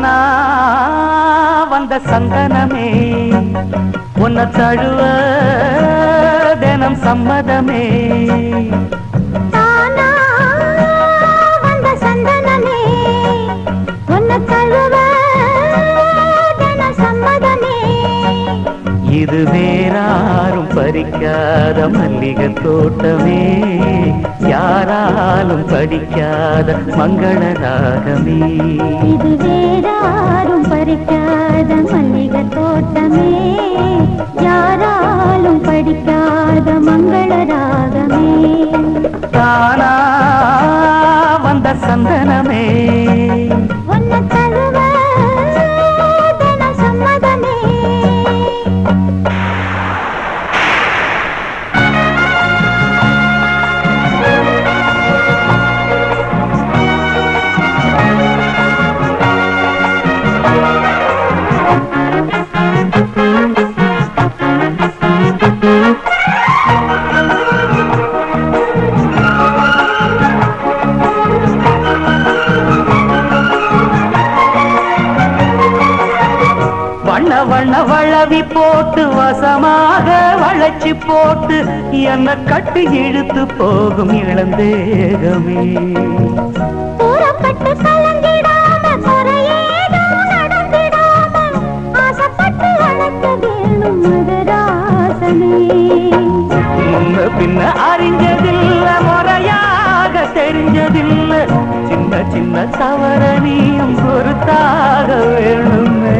தானா வந்த சந்தனமே. உன்னை தழுவ தினம் சம்மதமே. இது வேறாரும் பறிக்காத மல்லிகை தோட்டமே. யாராலும் படிக்காத மங்கள ராகமே இது வேறாரும் பறிக்காத மல்லிகை தோட்டமே. யாராலும் படிக்காத மங்கள ராகமே வண்ண வளவி போட்டு வசமாக வளைச்சு போட்டு என்ன கட்டி இழுத்து போகும் இளந்தேகமே கூறப்பட்டு கலங்கிடாம குறையேதும் நடந்திடாம ஆசைப்பட்டு அழைக்க வேணும் முன்ன பின்ன அறிஞ்சதில்ல முறையாக தெரிஞ்சதில்ல. சின்ன சின்ன தவறனியும் பொறுத்தாக வேணுமே.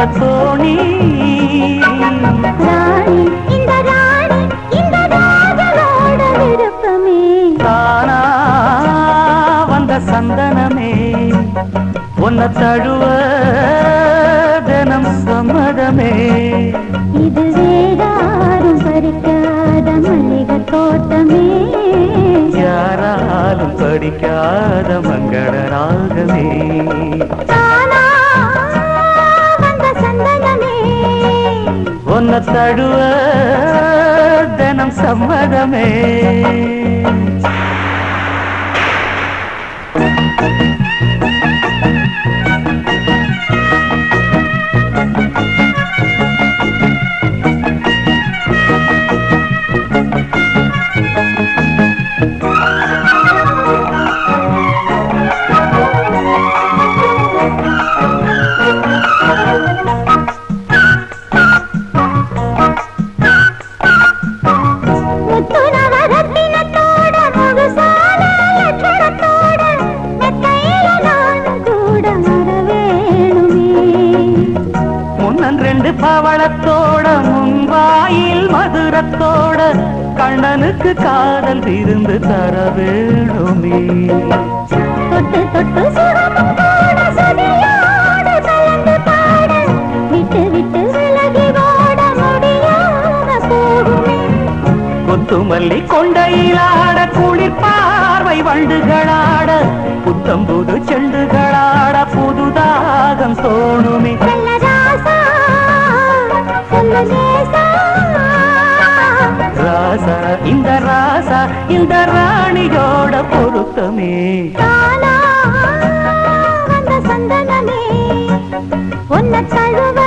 இந்த தோணி ராணி இந்த ராணி இந்த ராஜனோட விருப்பமே. தானா வந்த சந்தனமே. உன்னை தழுவ தினம் சம்மதமே. இது வேறாரும் பறிக்காத மல்லிகை தோட்டமே. யாராலும் படிக்காத மங்கள ராகமே. உன்னை தழுவ தினம் சம்மதமே பவளத்தோட முன்வாயில் மதுரத்தோட கண்ணனுக்கு காதல் விருந்து தர வேணுமே தொட்டு தொட்டு கொத்துமல்லி கொண்டையிலாட குளிர் பார்வை வண்டுகளாட புத்தம்புது செண்டுகளாட புதுதாகம் தோணுமே. இந்த ராணியோட பொருத்தமே. தானா வந்த சந்தனமே உன்னை தழுவ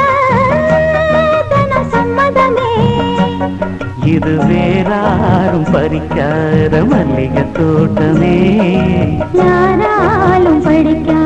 இது வேறாரும் பறிக்காத மல்லிகை தோட்டமே. யாராலும் படிக்காத